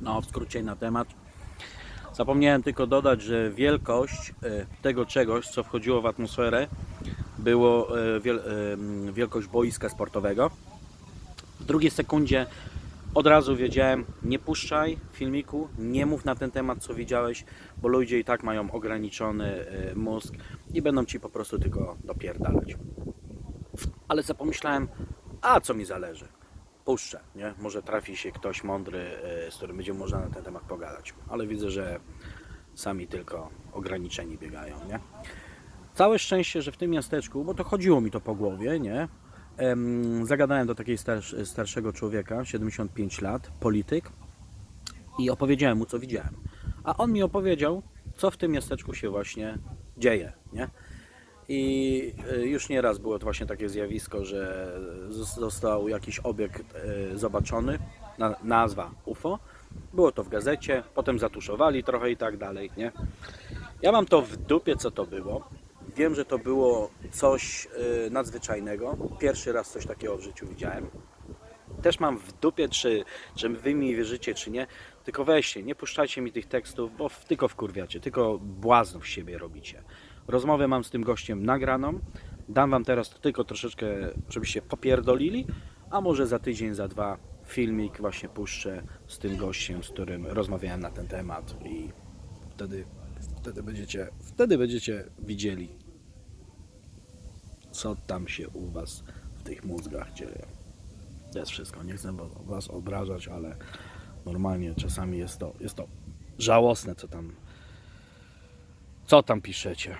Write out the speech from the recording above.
No, w skrócie na temat. Zapomniałem tylko dodać, że wielkość e, tego czegoś, co wchodziło w atmosferę, było e, e, wielkość boiska sportowego. W drugiej sekundzie od razu wiedziałem, nie puszczaj filmiku, nie mów na ten temat, co widziałeś, bo ludzie i tak mają ograniczony mózg i będą ci po prostu tylko dopierdalać. Ale sobie pomyślałem, a co mi zależy? Puszczę, nie? Może trafi się ktoś mądry, e, z którym będzie można na ten temat pogadać. Ale widzę, że sami tylko ograniczeni biegają, nie? Całe szczęście, że w tym miasteczku, bo to chodziło mi to po głowie, nie? Em, zagadałem do takiego starsz, starszego człowieka, 75 lat, polityk, i opowiedziałem mu, co widziałem. A on mi opowiedział, co w tym miasteczku się właśnie dzieje, nie? I y, już nieraz było to właśnie takie zjawisko, że zos- został jakiś obiekt y, zobaczony, na, nazwa UFO. Było to w gazecie, potem zatuszowali trochę i tak dalej, nie? Ja mam to w dupie, co to było. Wiem, że to było coś y, nadzwyczajnego. Pierwszy raz coś takiego w życiu widziałem. Też mam w dupie, czy, czy wy mi wierzycie, czy nie. Tylko weźcie, nie puszczajcie mi tych tekstów, bo tylko wkurwiacie, tylko błaznów siebie robicie. Rozmowę mam z tym gościem nagraną. Dam wam teraz tylko troszeczkę, żebyście popierdolili, a może za tydzień, za dwa filmik właśnie puszczę z tym gościem, z którym rozmawiałem na ten temat i wtedy, wtedy będziecie, wtedy będziecie widzieli, co tam się u was w tych mózgach dzieje. To jest wszystko. Nie chcę was obrażać, ale normalnie czasami jest to, jest to żałosne, co tam, co tam piszecie.